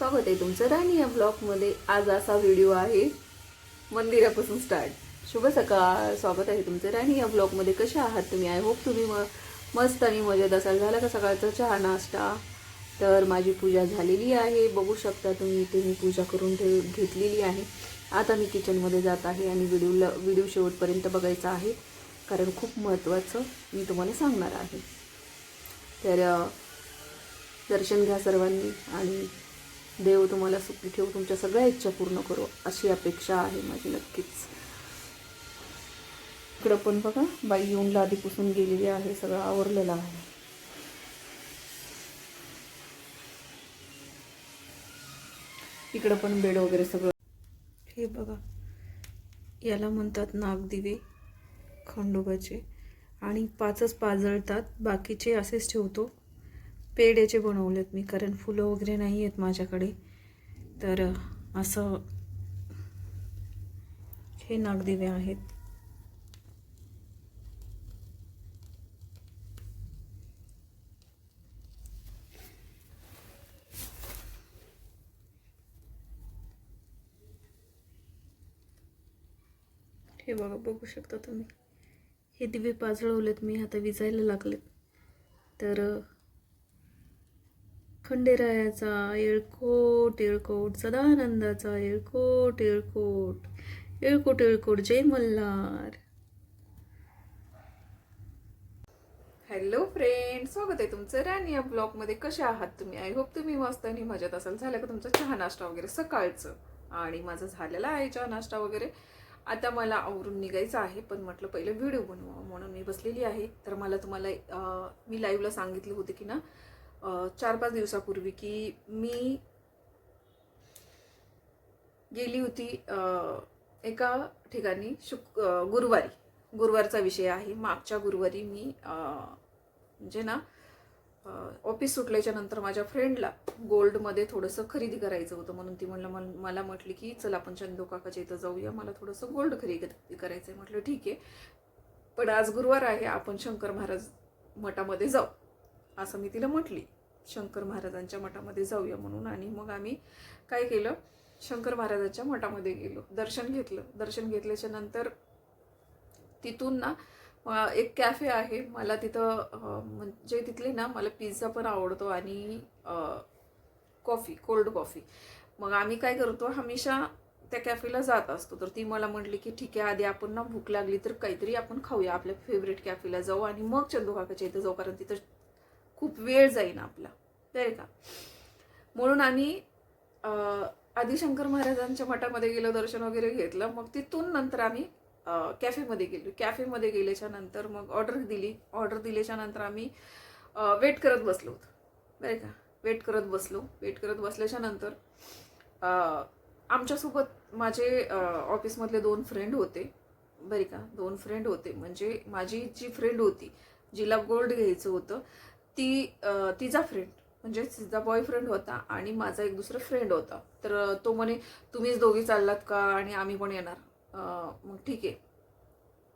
स्वागत आहे तुमचं राणी या ब्लॉगमध्ये. आज असा व्हिडिओ आहे. मंदिरापासून स्टार्ट शुभ सकाळ. स्वागत आहे तुमचं राणी या ब्लॉगमध्ये. कसे आहात तुम्ही? आय होप तुम्ही म मस्त आणि मजेत असाल. झाला का सकाळचा चहा नाश्ता? तर माझी पूजा झालेली आहे. बघू शकता तुम्ही इथे मी पूजा करून ठेव घेतलेली आहे. आता मी किचनमध्ये जात आहे आणि व्हिडिओला व्हिडिओ शेवटपर्यंत बघायचा आहे. कारण खूप महत्त्वाचं मी तुम्हाला सांगणार आहे. तर दर्शन घ्या सर्वांनी आणि देव तुम्हाला सुखी ठेवू तुमच्या सगळ्या इच्छा पूर्ण करू अशी अपेक्षा आहे माझी नक्कीच. इकडं पण बघा बाई येऊन लादी पुसून गेलेली आहे सगळं आवरलेलं आहे. इकडं पण बेड वगैरे सगळं. हे बघा याला म्हणतात नागदिवे खंडोबाचे. आणि पाचच पाजळतात बाकीचे असेच ठेवतो. पेड्याचे बनवलेत मी कारण फुलं वगैरे नाही आहेत माझ्याकडे. तर असं हे नागदिवे आहेत. हे बघा बघू शकता तुम्ही. हे दिवे पाजळवलेत मी आता विजायला लागलेत. तर खंडेरायाचा येळकोट येळकोट सदानंदाचा येळकोट येळकोट येळकोट येळकोट जय मल्हार. हॅलो फ्रेंड स्वागत आहे तुमचं राणी या ब्लॉगमध्ये. कसे आहात तुम्ही? आय होप तुम्ही मस्त आणि मजेत असाल. झालं का तुमचा चहा नाश्ता वगैरे सकाळचं? आणि माझं झालेला आहे चहा नाश्ता वगैरे. आता मला आवरून निघायचं आहे पण म्हटलं पहिलं व्हिडिओ बनवा म्हणून मी बसलेली आहे. तर मला तुम्हाला मी लाईव्हला सांगितलं होतं की ना चार पाच दिवसापूर्वी की मी गेली होती एका ठिकाणी शुक गुरुवारी. गुरुवारचा विषय आहे. मागच्या गुरुवारी मी म्हणजे ना ऑफिस सुटल्याच्या नंतर माझ्या फ्रेंडला गोल्डमध्ये थोडंसं खरेदी करायचं होतं. म्हणून ती म्हणलं मल- मला म्हटली की चल आपण चंदू काकाच्या इथं जाऊया. मला थोडंसं गोल्ड खरेदी करायचं आहे म्हटलं ठीक आहे. पण आज गुरुवार आहे. आपण शंकर महाराज मठामध्ये जाऊ. असं मी तिला म्हटली. शंकर महाराजांच्या मठामध्ये जाऊया म्हणून. आणि मग आम्ही काय केलं? शंकर महाराजांच्या मठामध्ये गेलो. दर्शन घेतलं. दर्शन घेतल्याच्या नंतर तिथून ना एक कॅफे आहे. मला तिथं म्हणजे तिथले ना मला पिझ्झा पण आवडतो आणि कॉफी कोल्ड कॉफी. मग आम्ही काय करतो? हमेशा त्या कॅफेला जात असतो. तर ती मला म्हटली की ठीक आहे आधी आपण ना भूक लागली तर काहीतरी आपण खाऊया. आपल्या फेवरेट कॅफेला जाऊ आणि मग चंदू काकाच्या इथं जाऊ. कारण तिथं खूप वेळ जाईन आपला. बरं का? म्हणून आम्ही आदिशंकर महाराजांच्या मठामध्ये गेलो दर्शन वगैरे घेतलं. मग तिथून नंतर आम्ही कॅफेमध्ये गेलो. कॅफेमध्ये गेल्याच्यानंतर मग ऑर्डर दिली. ऑर्डर दिल्याच्या नंतर आम्ही वेट करत बसलो होतो. बरं का? वेट करत बसलो. वेट करत बसल्याच्या नंतर आमच्यासोबत माझे ऑफिसमधले दोन फ्रेंड होते. बरे का? दोन फ्रेंड होते. म्हणजे माझी जी फ्रेंड होती जिला गोल्ड घ्यायचं होतं ती तिचा फ्रेंड म्हणजे तिचा बॉयफ्रेंड होता आणि माझा एक दुसरा फ्रेंड होता. तर तो म्हणे तुम्हीच दोघी चाललात का? आणि आम्ही पण येणार. मग ठीक आहे.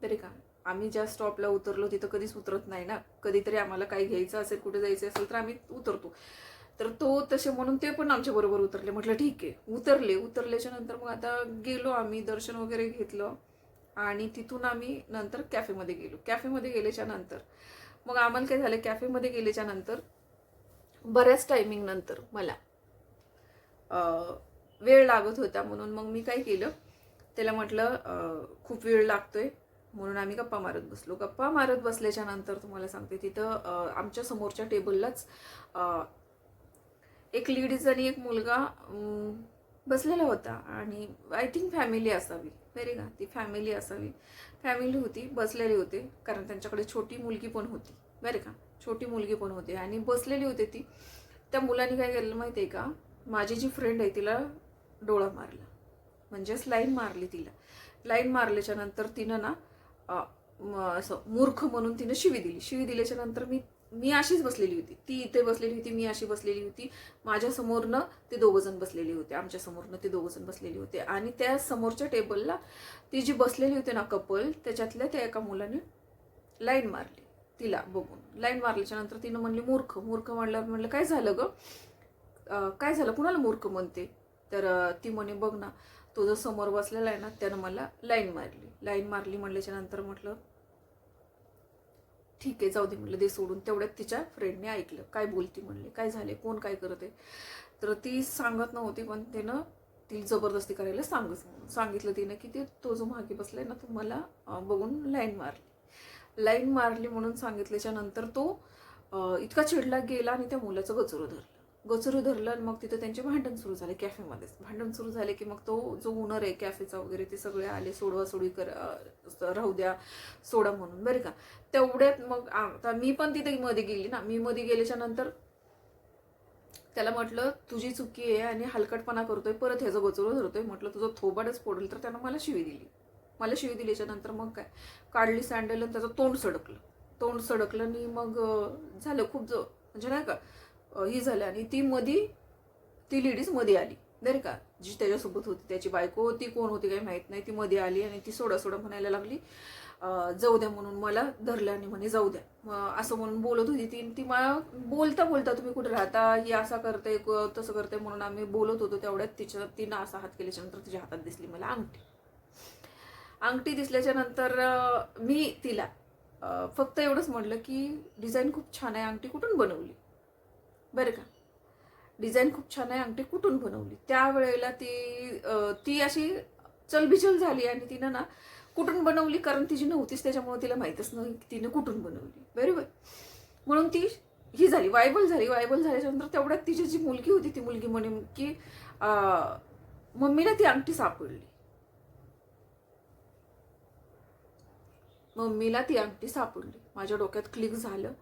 तरी का? आम्ही ज्या स्टॉपला उतरलो तिथं कधीच उतरत नाही ना. कधीतरी आम्हाला काही घ्यायचं असेल कुठे जायचं असेल तर आम्ही उतरतो. तर तो तसे म्हणून ते पण आमच्या बरोबर उतरले. म्हटलं ठीक आहे. उतरले. उतरल्याच्या नंतर मग आता गेलो आम्ही दर्शन वगैरे घेतलं. आणि तिथून आम्ही नंतर कॅफेमध्ये गेलो. कॅफेमध्ये गेल्याच्यानंतर मग आम्हाला काय झालं कॅफेमध्ये गेल्याच्यानंतर बऱ्याच टायमिंग नंतर मला वेळ लागत होता म्हणून मग मी काय केलं त्याला म्हटलं खूप वेळ लागतोय म्हणून आम्ही गप्पा मारत बसलो. गप्पा मारत बसल्याच्या नंतर तुम्हाला सांगते तिथं आमच्या समोरच्या टेबललाच एक लेडीज आणि एक मुलगा बसलेला होता आणि आय थिंक फॅमिली असावी बरे का ती फॅमिली असावी. फॅमिली होती बसलेली होते कारण त्यांच्याकडे छोटी मुलगी पण होती. बरं का? छोटी मुलगी पण होती आणि बसलेली होती ती. त्या मुलाने काय केलं माहिती आहे का? माझी जी फ्रेंड आहे तिला डोळा मारला. म्हणजेच लाईन मारली तिला. लाईन मारल्याच्या नंतर तिनं ना म, असं मूर्ख म्हणून तिनं शिवी दिली. शिवी दिल्याच्या नंतर मी मी अशीच बसलेली होती. ती इथे बसलेली होती मी अशी बसलेली होती. माझ्या समोरनं ते दोघंजण बसलेली बसलेले होते. आमच्या समोरनं ते दोघं जण बसलेले होते. आणि त्या समोरच्या टेबलला ती जी बसलेली होती ना कपल त्याच्यातल्या त्या एका मुलाने लाईन मारली. तिला बघून. लाईन मारल्याच्या नंतर तिनं म्हणली मूर्ख मूर्ख म्हणल्यावर म्हणलं काय झालं ग? काय झालं? कुणाला मूर्ख म्हणते? तर ती म्हणे बघ ना तो जो समोर बसलेला आहे ना त्यानं मला लाईन मारली. लाईन मारली म्हणल्याच्या नंतर म्हटलं ठीक आहे जाऊ दे म्हटलं दे सोडून. तेवढ्यात तिच्या फ्रेंडने ऐकलं. काय बोलती? म्हणले. काय झाले कोण काय करत आहे? तर ती सांगत नव्हती पण तिनं ती जबरदस्ती करायला सांगत सांगितलं तिनं की ते तो जो मागे बसलाय ना तो मला बघून लाईन मारली. लाईन मारली म्हणून सांगितल्याच्या नंतर तो इतका चिडला गेला आणि त्या मुलाचं गचरू धरलं. गचरू धरलं आणि मग तिथं त्यांचे भांडण सुरू झाले कॅफेमध्येच. भांडण सुरू झाले की मग तो जो ओनर आहे कॅफेचा वगैरे ते सगळे आले सोडवा सोडी कर राहू द्या सोडा म्हणून. बरं का? तेवढ्यात मग आता मी पण तिथे मध्ये गेली ना. मी मध्ये गेल्याच्यानंतर त्याला म्हटलं तुझी चुकी आहे आणि हलकटपणा करतोय परत ह्याचं गचरू धरतोय. म्हटलं तुझं थोबाडच फोडलं तर त्यानं मला शिवी दिली. मला शिवी दिल्याच्या नंतर मग काय? काढली सँडल आणि त्याचं तोंड सडकलं. तोंड सडकलं आणि मग झालं खूप ज म्हणजे नाही का ही झालं आणि ती मधी ती लेडीजमध्ये आली. बरं का? जी त्याच्यासोबत होती त्याची बायको होती कोण होती काही माहीत नाही ती मध्ये आली आणि ती सोडा सोडा म्हणायला लागली जाऊ द्या म्हणून मला धरलं आणि म्हणे जाऊ द्या. मग असं म्हणून बोलत होती ती. ती मला बोलता बोलता तुम्ही कुठे राहता? ही असा करते क- तसं करते म्हणून आम्ही बोलत होतो तेवढ्यात तिच्या तिनं असा हात केल्याच्यानंतर तिच्या हातात दिसली मला अंगठी. अंगठी दिसल्याच्या नंतर मी तिला फक्त एवढंच म्हटलं की डिझाईन खूप छान आहे अंगठी कुठून बनवली? बरं का? डिझाईन खूप छान आहे अंगठी कुठून बनवली? त्यावेळेला ती ती अशी चलबिचल झाली आणि तिनं ना कुठून बनवली? कारण तिची नव्हतीच त्याच्यामुळे तिला माहीतच नाही की तिनं कुठून बनवली. बरोबर? म्हणून ती ही झाली वायबल झाली. वायबल झाल्याच्यानंतर तेवढ्यात तिची जी मुलगी होती ती मुलगी म्हणे की मम्मीला ती अंगठी सापडली. मम्मीला ती अंगठी सापडली. माझ्या डोक्यात क्लिक झालं.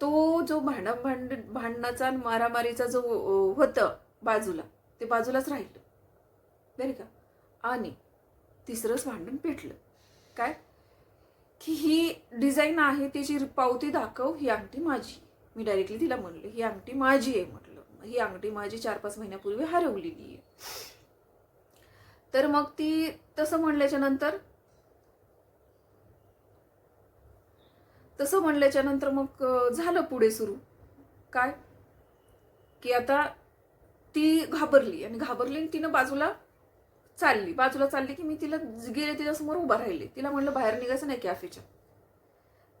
तो जो भांडण भांड भांडणाचा आणि मारामारीचा जो होतं बाजूला ते बाजूलाच राहिलं. बरं का? आणि तिसरंच भांडण पेटलं. काय? की ही डिझाईन आहे तिची पावती दाखव ही अंगठी माझी. मी डायरेक्टली तिला म्हणलं ही अंगठी माझी आहे म्हटलं. ही अंगठी माझी चार पाच महिन्यापूर्वी हरवलेली आहे. तर मग ती तसं म्हणल्याच्या नंतर तसं म्हणल्याच्या नंतर मग झालं पुढे सुरू. काय? की आता ती घाबरली आणि घाबरली आणि तिनं बाजूला चालली. बाजूला चालली की मी तिला गेले तिच्यासमोर उभा राहिले. तिला म्हणलं बाहेर निघायचं नाही कॅफेच्या.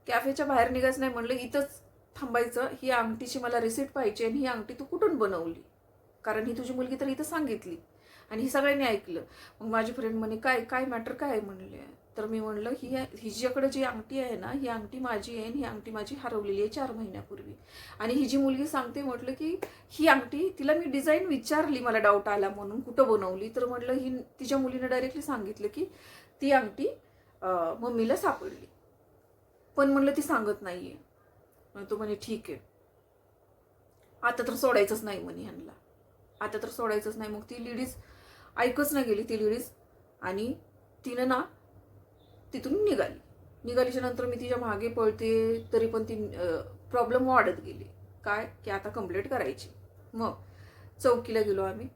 कॅफेच्या बाहेर निघायचं नाही म्हणलं इथंच थांबायचं. ही अंगठीची मला रिसिप्ट पाहिजे आणि ही अंगठी तू कुठून बनवली? कारण ही तुझी मुलगी तर इथं सांगितली आणि हे सगळ्यांनी ऐकलं. मग माझी फ्रेंड म्हणे काय काय मॅटर काय आहे? म्हणले. तर मी म्हणलं ही हिच्याकडे जी अंगठी आहे ना ही अंगठी माझी आहे आणि ही अंगठी माझी हरवलेली आहे चार महिन्यापूर्वी. आणि ही जी मुलगी सांगते म्हटलं की ही अंगठी तिला मी डिझाईन विचारली मला डाऊट आला म्हणून कुठं बनवली? तर म्हटलं ही तिच्या मुलीने डायरेक्टली सांगितलं की ती अंगठी मम्मीला सापडली. पण म्हणलं ती सांगत नाही मग तो म्हणे ठीक आहे. आता तर सोडायचंच नाही म्हणे ह्यांना. आता तर सोडायचंच नाही. मग ती लेडीज ऐकच नाही गेली ती लेडीज. आणि तिनं ना तिथून निघाली. निघालीच्या नंतर मी तिच्यामागे पळते तरी पण ती प्रॉब्लेम वाढत गेली. काय? की आता कंप्लेंट करायची. मग चौकीला गेलो आम्ही.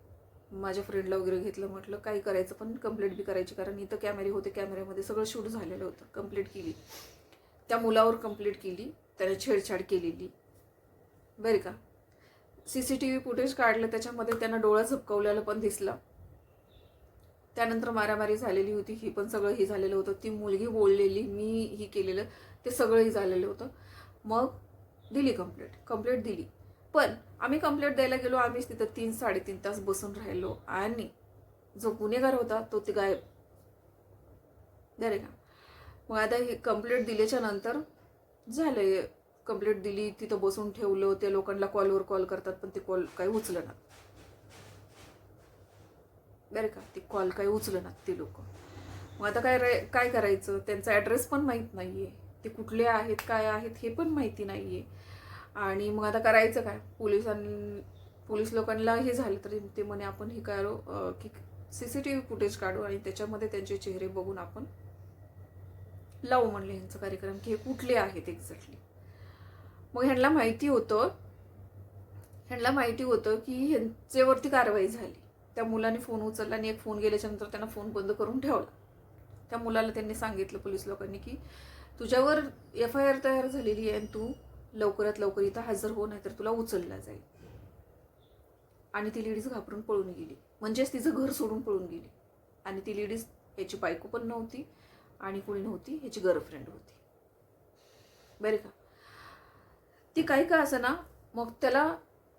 माझ्या फ्रेंडला वगैरे घेतलं म्हटलं काय करायचं पण कंप्लेंट बी करायची कारण इथं कॅमेरे होते कॅमेऱ्यामध्ये सगळं शूट झालेलं होतं. कंप्लेंट केली. त्या मुलावर कंप्लेंट केली. त्याने छेडछाड केलेली. बरं का? C C T V footage काढलं त्याच्यामध्ये त्यांना डोळा झपकवलेलं पण दिसलं. त्यानंतर मारामारी झालेली होती ही पण सगळं हे झालेलं होतं. ती मुलगी बोललेली मी ही केलेलं ते सगळंही झालेलं होतं. मग दिली कंप्लेंट कंप्लेंट दिली. पण आम्ही कंप्लेंट द्यायला गेलो आम्हीच तिथं तीन साडेतीन तास बसून राहिलो. आणि जो गुन्हेगार होता तो ते गायब. बरे का? मग आता हे कंप्लेंट दिल्याच्या नंतर झालं कंप्लेंट दिली तिथं बसून ठेवलं त्या लोकांना कॉलवर कॉल करतात पण ते कॉल काही उचलं नाही. बरं का ते कॉल काही उचलणार ते लोक. मग आता काय रे काय करायचं? त्यांचा ॲड्रेस पण माहीत नाही आहे ते कुठले आहेत काय आहेत हे पण माहिती नाही आहे आणि मग आता करायचं काय? पोलिसांनी पोलीस लोकांना हे झालं तरी ते म्हणे आपण हे करू की C C T V footage काढू आणि त्याच्यामध्ये त्यांचे चेहरे बघून आपण लावू म्हणले ह्यांचा कार्यक्रम की हे कुठले आहेत एक्झॅक्टली मग ह्यांना माहिती होतं ह्यांना माहिती होतं की ह्यांच्यावरती कारवाई झाली. त्या मुलाने फोन उचलला आणि एक फोन गेल्याच्यानंतर त्यांना फोन बंद करून ठेवला. त्या मुलाला त्यांनी सांगितलं पोलीस लोकांनी की तुझ्यावर एफ आय आर तयार झालेली आहे आणि तू लवकरात लवकर इथं हजर हो नाहीतर तुला उचलला जाईल. आणि ती लेडीज घाबरून पळून गेली. म्हणजेच तिचं घर सोडून पळून गेली. आणि ती लेडीज याची बायको पण नव्हती आणि कोणी नव्हती ह्याची गर्लफ्रेंड होती. बरे का? ती काही का असं ना मग त्याला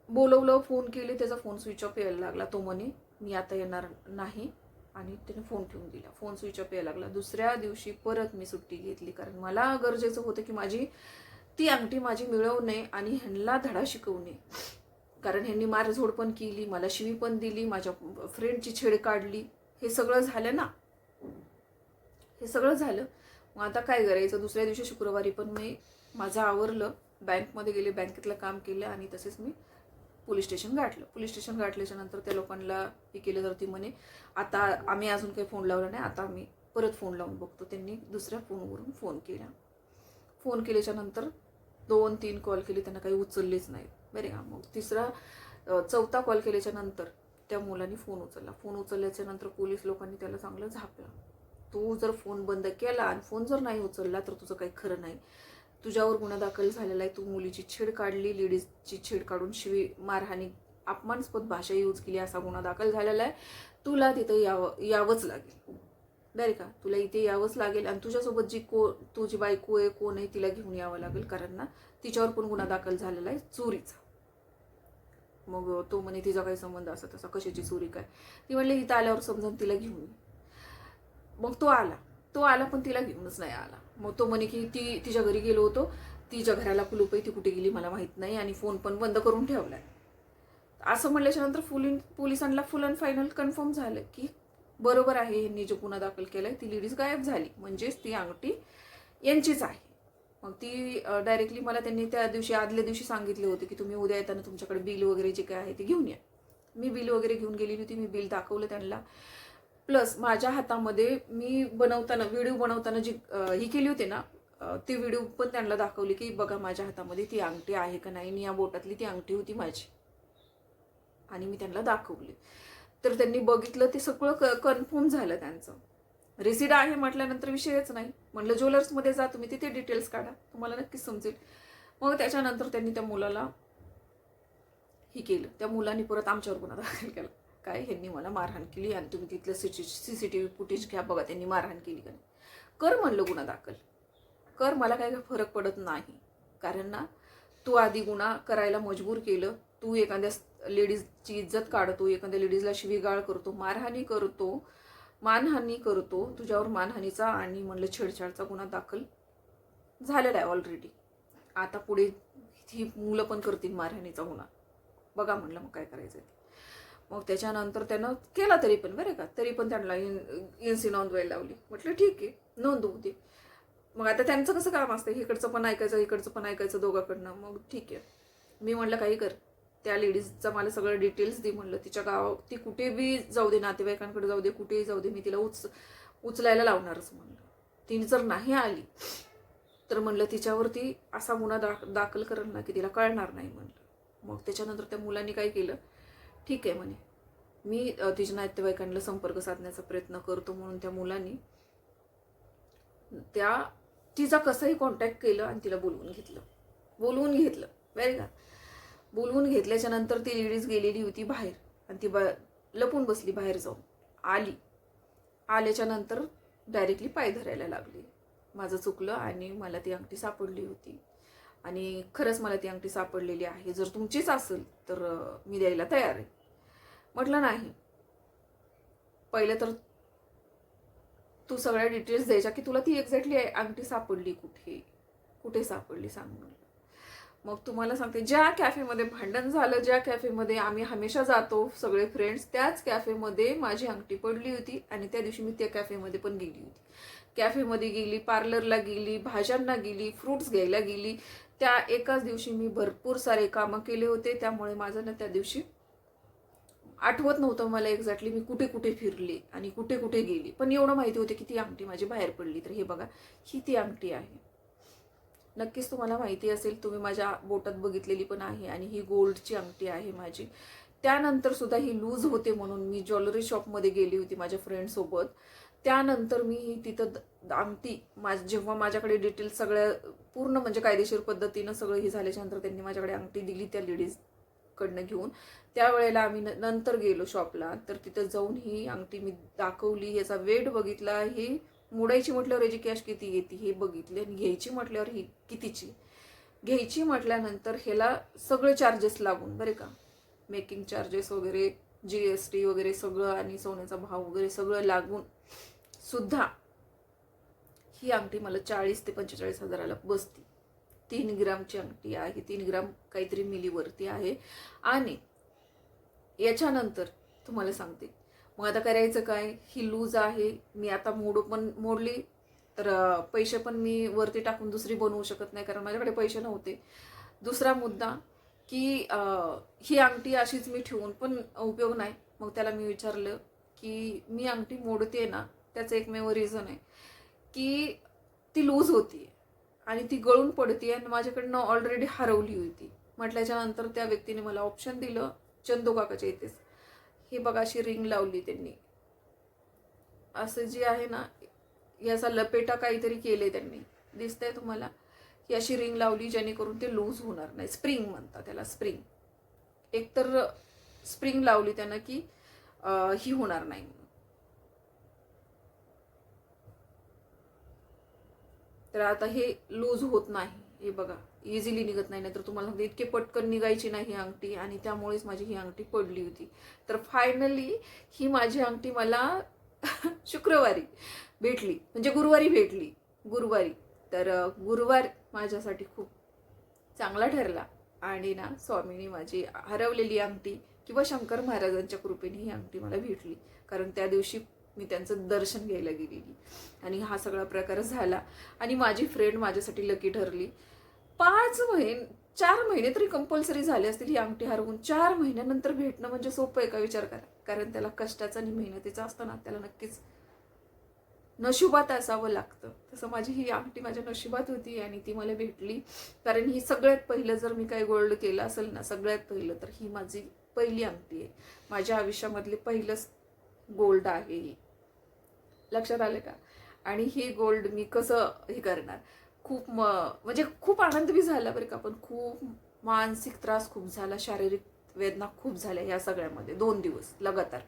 बोलवलं फोन केले त्याचा फोन स्विच ऑफ यायला लागला तो म्हणे. मी आता येणार नाही. आणि त्याने फोन ठेवून दिला. फोन स्विच ऑफ यायला लागला. दुसऱ्या दिवशी परत मी सुट्टी घेतली. कारण मला गरजेचं होतं की माझी ती अंगठी माझी मिळवू नये आणि ह्यांना धडा शिकवू नये. कारण ह्यांनी मारझोड पण केली मला शिवी पण दिली माझ्या फ्रेंडची छेड काढली. हे सगळं झालं ना? हे सगळं झालं. मग आता काय करायचं? दुसऱ्या दिवशी शुक्रवारी पण मी माझं आवरलं. बँकमध्ये गेले. बँकेतलं काम केलं आणि तसेच मी पोलीस स्टेशन गाठलं. पोलीस स्टेशन गाठल्याच्या नंतर त्या लोकांना हे केलं तर ती म्हणे आता आम्ही अजून काही फोन लावला नाही आता आम्ही परत फोन लावून बघतो. त्यांनी दुसऱ्या फोनवरून फोन केला. फोन केल्याच्यानंतर दोन तीन कॉल केले त्यांना काही उचललेच नाही. बरे का? मग तिसरा चौथा कॉल केल्याच्यानंतर त्या मुलाने फोन उचलला. फोन उचलल्याच्या नंतर पोलीस लोकांनी त्याला चांगलं झापलं. तू जर फोन बंद केला आणि फोन जर नाही उचलला तर तुझं काही खरं नाही. तुझ्यावर गुन्हा दाखल झालेला आहे. तू मुलीची छेड काढली लेडीजची छेड काढून शिवी मारहाणी अपमानस्पद भाषा यूज केली असा गुन्हा दाखल झालेला आहे. तुला तिथं यावं यावंच लागेल. बरं का? तुला इथे यावंच लागेल आणि तुझ्यासोबत जी को तुझी बायको आहे कोण आहे तिला घेऊन यावं लागेल कारण ना तिच्यावर पण गुन्हा दाखल झालेला आहे चोरीचा. मग तो म्हणे तिचा काही संबंध असा तसा कशाची चोरी काय? ती म्हणली इथं आल्यावर समजून तिला घेऊन मग तो आला. तो आला पण तिला घेऊनच नाही आला. मग तो म्हणे की ती तिच्या घरी गेलो होतो. तिच्या घराला कुलूप आहे ती कुठे गेली मला माहीत नाही आणि फोन पण बंद करून ठेवलाय. असं म्हणल्याच्या नंतर फुल पोलिसांना फुल अँड फायनल कन्फर्म झालं की बरोबर आहे यांनी जो गुन्हा दाखल केलाय ती लेडीज गायब झाली. म्हणजेच ती अंगठी यांचीच आहे. मग ती डायरेक्टली मला त्यांनी त्या दिवशी आदल्या दिवशी सांगितले होते की तुम्ही उद्या येताना तुमच्याकडे बिल वगैरे जे काय आहे ते घेऊन या. मी बिल वगैरे घेऊन गेलेली होती मी बिल दाखवलं त्यांना. प्लस माझ्या हातामध्ये मी बनवताना व्हिडिओ बनवताना जी ही केली होती ना ती व्हिडिओ पण त्यांना दाखवली की बघा माझ्या हातामध्ये ती अंगठी आहे का नाही? मी या बोटातली ती अंगठी होती माझी. आणि मी त्यांना दाखवली. तर त्यांनी बघितलं ते सगळं क कन्फर्म झालं त्यांचं. रिसिड आहे म्हटल्यानंतर विषयच नाही. म्हटलं ज्वेलर्समध्ये जा तुम्ही तिथे डिटेल्स काढा. तुम्हाला नक्कीच समजेल. मग त्याच्यानंतर त्यांनी त्या मुलाला ही केलं. त्या मुलांनी परत आमच्यावर गुन्हा दाखल केला. काय ह्यांनी मला मारहाण केली आणि तुम्ही तिथलं C C T V footage घ्या बघा त्यांनी मारहाण केली का नाही. कर म्हणलं गुन्हा दाखल. कर मला काय फरक पडत नाही. कारण ना तू आधी गुन्हा करायला मजबूर केलं तू एखाद्या लेडीजची इज्जत काढतो एखाद्या लेडीजला शिवीगाळ करतो मारहाणी करतो मानहानी करतो तुझ्यावर मानहानीचा आणि म्हणलं छेडछाडचा गुन्हा दाखल झालेला आहे ऑलरेडी आता पुढे ही मुलं पण करतील मारहाणीचा गुन्हा. बघा म्हणलं मग काय करायचं ते. मग त्याच्यानंतर त्यानं केला तरी पण बरं का. तरी पण त्यांना एनसी नोंदवायला लावली. म्हटलं ठीक आहे नोंदवू दे. मग आता त्यांचं कसं काम असतं? इकडचं पण ऐकायचं इकडचं पण ऐकायचं दोघाकडनं. मग ठीक आहे. मी म्हणलं काही कर. त्या लेडीजचं मला सगळं डिटेल्स दे म्हणलं. तिच्या गाव ती कुठे बी जाऊ दे नातेवाईकांकडे जाऊ दे कुठेही जाऊ दे मी तिला उच उचलायला लावणारच म्हणलं. ती जर नाही आली तर म्हणलं तिच्यावरती असा गुन्हा दाख दाखल करेल ना की तिला कळणार नाही म्हणलं. मग त्याच्यानंतर त्या मुलांनी काय केलं? ठीक आहे म्हणे. मी तिच्या नातेवाईकांना संपर्क साधण्याचा प्रयत्न करतो म्हणून त्या मुलांनी त्या तिचा कसंही कॉन्टॅक्ट केलं आणि तिला बोलवून घेतलं. बोलवून घेतलं. वेरी का बोलवून घेतल्याच्या नंतर ती लेडीज गेलेली होती बाहेर आणि ती बा लपून बसली बाहेर जाऊन. आली. आल्याच्यानंतर डायरेक्टली पाय धरायला लागली. माझं चुकलं आणि मला ती अंगठी सापडली होती. आणि खरंच मला ती अंगठी सापडलेली आहे. जर तुमचीच असेल तर मी द्यायला तयार आहे. म्हटलं नाही. पहिलं तर तू सगळ्या डिटेल्स द्यायच्या की तुला ती एक्झॅक्टली अंगठी सापडली कुठे? कुठे सापडली सांग मग तुम्हाला सांगते ज्या कॅफेमध्ये भांडण झालं ज्या कॅफेमध्ये आम्ही हमेशा जातो सगळे फ्रेंड्स त्याच कॅफेमध्ये माझी अंगठी पडली होती आणि त्या दिवशी मी त्या कॅफेमध्ये पण गेली होती. कॅफेमध्ये गेली पार्लरला गेली भाज्यांना गेली फ्रुट्स घ्यायला गेली. त्या एकाच दिवशी मी भरपूर सारे कामं केले होते. त्यामुळे माझं ना त्या दिवशी आठवत नव्हतं मला एक्झॅक्टली मी कुठे कुठे फिरले आणि कुठे कुठे गेली. पण एवढं माहिती होते की ती अंगठी माझी बाहेर पडली. तर हे बघा ही ती अंगठी आहे. नक्कीच तुम्हाला माहिती असेल तुम्ही माझ्या बोटात बघितलेली पण आहे आणि ही गोल्डची अंगठी आहे माझी. त्यानंतर सुद्धा ही लूज होते म्हणून मी ज्वेलरी शॉपमध्ये गेली होती माझ्या फ्रेंडसोबत त्यानंतर मी ही तिथं द- अंगठी माझ जेव्हा माझ्याकडे डिटेल्स सगळ्या पूर्ण म्हणजे कायदेशीर पद्धतीनं सगळं हे झाल्याच्यानंतर त्यांनी माझ्याकडे अंगठी दिली त्या लेडीजकडनं घेऊन. त्यावेळेला आम्ही न- नंतर गेलो शॉपला तर तिथं जाऊन ही अंगठी मी दाखवली याचा वेट बघितला. ही मोडायची म्हटल्यावर याची कॅश किती येते हे बघितले आणि घ्यायची म्हटल्यावर ही कितीची? घ्यायची म्हटल्यानंतर ह्याला सगळे चार्जेस लागून बरे का? मेकिंग चार्जेस वगैरे जी एस टी वगैरे सगळं आणि सोन्याचा भाव वगैरे सगळं लागून सुद्धा ही अंगठी मला चाळीस ते पंचेचाळीस हजाराला बसती. तीन ग्रामची अंगठी आहे तीन ग्राम काहीतरी मिलीवरती आहे. आणि याच्यानंतर तुम्हाला सांगते. मग आता करायचं काय? ही लूज आहे. मी आता मोड पण मोडली तर पैसे पण मी वरती टाकून दुसरी बनवू शकत नाही कारण माझ्याकडे पैसे नव्हते. दुसरा मुद्दा की आ, ही अंगठी अशीच मी ठेवून पण उपयोग नाही. मग त्याला मी विचारलं की मी अंगठी मोडते ना त्याचं एकमेव रिझन आहे की ती लूज होती आणि ती गळून पडते आणि माझ्याकडनं ऑलरेडी हरवली होती. म्हटल्याच्यानंतर त्या व्यक्तीने मला ऑप्शन दिलं. चंदू काकाच्या इथेच. हे बघा अशी रिंग लावली त्यांनी. असं जे आहे ना याचा लपेटा काहीतरी केले त्यांनी. दिसतंय तुम्हाला? ही अशी रिंग लावली जेणेकरून ते लूज होणार नाही. स्प्रिंग म्हणतात त्याला स्प्रिंग एकतर स्प्रिंग लावली त्यानं की आ, ही होणार नाही तर आता हे लूज होत नाही. हे बघा इझिली निघत नाही तर तुम्हाला सांगते इतके पटकन निघायची नाही ही अंगठी आणि त्यामुळेच माझी ही अंगठी पडली होती. तर फायनली ही माझी अंगठी मला शुक्रवारी भेटली म्हणजे गुरुवारी भेटली गुरुवारी. तर गुरुवार माझ्यासाठी खूप चांगला ठरला आणि ना स्वामींनी माझी हरवलेली अंगठी किंवा शंकर महाराजांच्या कृपेने ही अंगठी मला भेटली. कारण त्या दिवशी मी त्यांचं दर्शन घ्यायला गेलेली. आणि हा सगळा प्रकार झाला. आणि माझी फ्रेंड माझ्यासाठी लकी ठरली. पाच महिने चार महिने तरी कंपल्सरी झाले असतील ही अंगठी हरवून. चार महिन्यानंतर भेटणं म्हणजे सोपं आहे का विचार करा. कारण त्याला कष्टाचं आणि मेहनतीचं असतं ना त्याला नक्कीच नशिबात असावं लागतं. तसं माझी ही अंगठी माझ्या नशिबात होती आणि ती मला भेटली. कारण ही सगळ्यात पहिलं जर मी काही गोल्ड केलं असेल ना सगळ्यात पहिलं तर ही माझी पहिली अंगठी आहे. माझ्या आयुष्यामधली पहिलंच गोल्ड आहे ही. लक्षात आलं का? आणि हे गोल्ड मी कसं हे करणार? खूप म म्हणजे खूप आनंद बी झाला बरं का पण खूप मानसिक त्रास खूप झाला शारीरिक वेदना खूप झाल्या ह्या सगळ्यामध्ये दोन दिवस लगातार.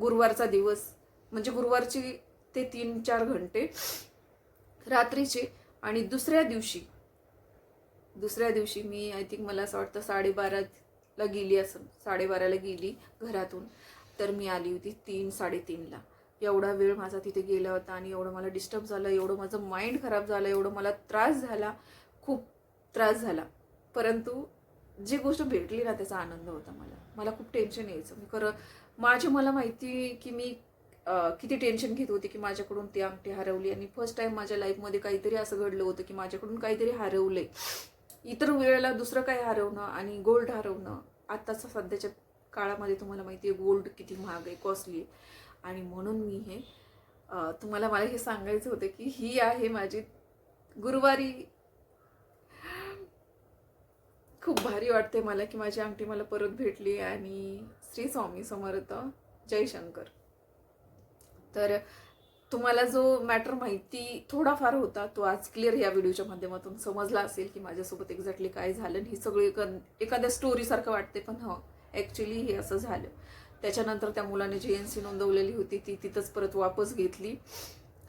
गुरुवारचा दिवस म्हणजे गुरुवारची ते तीन चार घंटे रात्रीचे आणि दुसऱ्या दिवशी दुसऱ्या दिवशी मी आय थिंक मला असं वाटतं साडेबाराला गेली असं साडेबाराला गेली घरातून तर मी आली होती तीन साडेतीनला. एवढा वेळ माझा तिथे गेला होता आणि एवढं मला डिस्टर्ब झालं एवढं माझं माइंड खराब झालं एवढं मला त्रास झाला खूप त्रास झाला. परंतु जी गोष्ट भेटली ना त्याचा आनंद होता मला. मला खूप टेन्शन यायचं. मी खरं माझी मला माहिती की मी किती टेन्शन घेत होते की माझ्याकडून ती अंगठी हरवली. आणि फर्स्ट टाइम माझ्या लाईफमध्ये काहीतरी असं घडलं होतं की माझ्याकडून काहीतरी हरवलंय. इतर वेळेला दुसरं काय हरवणं आणि गोल्ड हरवणं आत्ताचा सध्याच्या काळामध्ये तुम्हाला माहिती आहे गोल्ड किती महाग आहे कॉस्टली आहे. आणि म्हणून मी हे तुम्हाला मला हे सांगायचं होतं की ही आहे माझी गुरुवारी. खूप भारी वाटते मला की माझी अंगठी मला परत भेटली आणि श्री स्वामी समर्थ जयशंकर तर तुम्हाला जो मॅटर माहिती थोडाफार होता तो आज क्लिअर या व्हिडिओच्या माध्यमातून समजला असेल की माझ्यासोबत एक्झॅक्टली काय झालं. आणि ही सगळी एका एखाद्या स्टोरीसारखं वाटते पण हो ॲक्च्युली हे असं झालं. त्याच्यानंतर त्या मुलाने जी एन सी नोंदवलेली होती ती तिथंच परत वापस घेतली.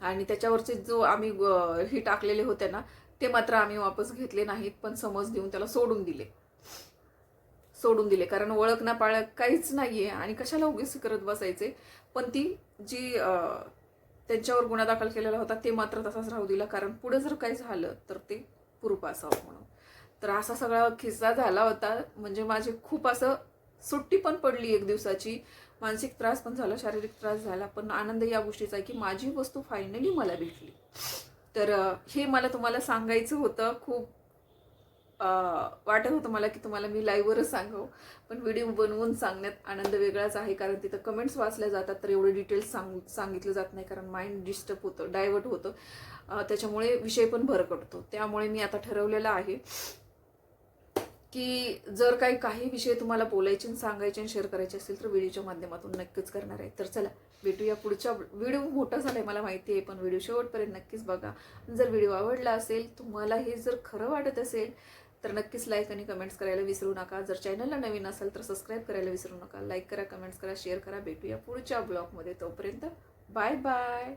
आणि त्याच्यावरचे जो आम्ही ही टाकलेले होते ना ते मात्र आम्ही वापस घेतले नाहीत पण समज देऊन त्याला सोडून दिले. सोडून दिले. कारण ओळख ना पाळख काहीच नाही आहे आणि कशाला उगीच करत बसायचे? पण ती जी त्यांच्यावर गुन्हा दाखल केलेला होता ते मात्र तसाच राहू दिला. कारण पुढे जर काही झालं तर ते पुरुप असावं म्हणून. तर असा सगळा किस्सा झाला होता. म्हणजे माझे खूप असं सुट्टी पण पडली एक दिवसाची. मानसिक त्रास पण झाला शारीरिक त्रास झाला पण आनंद या गोष्टीचा आहे की माझी वस्तू फायनली मला भेटली. तर हे मला तुम्हाला सांगायचं होतं खूप वाटत होतं मला की तुम्हाला मी लाईव्हवरच सांगावं. पण व्हिडिओ बनवून सांगण्यात आनंद वेगळाच आहे कारण तिथं कमेंट्स वाचल्या जातात तर एवढे डिटेल्स सांग सांगितलं जात नाही कारण माइंड डिस्टर्ब होतं डायवर्ट होतं. त्याच्यामुळे विषय पण भरकटतो. त्यामुळे मी आता ठरवलेलं आहे की जर काही काही विषय तुम्हाला बोलायचे आणि सांगायचे आणि शेअर करायचे असतील तर व्हिडिओच्या माध्यमातून नक्कीच करणार आहे. तर चला भेटूया पुढच्या व्हिडिओ मोठा झाला आहे मला माहिती आहे पण व्हिडिओ शेवटपर्यंत नक्कीच बघा. जर व्हिडिओ आवडला असेल तुम्हाला हे जर खरं वाटत असेल तर नक्कीच लाईक आणि कमेंट्स करायला विसरू नका. जर चॅनलला नवीन असेल तर सबस्क्राईब करायला विसरू नका. लाईक करा कमेंट्स करा शेअर करा. भेटूया पुढच्या ब्लॉगमध्ये तोपर्यंत बाय बाय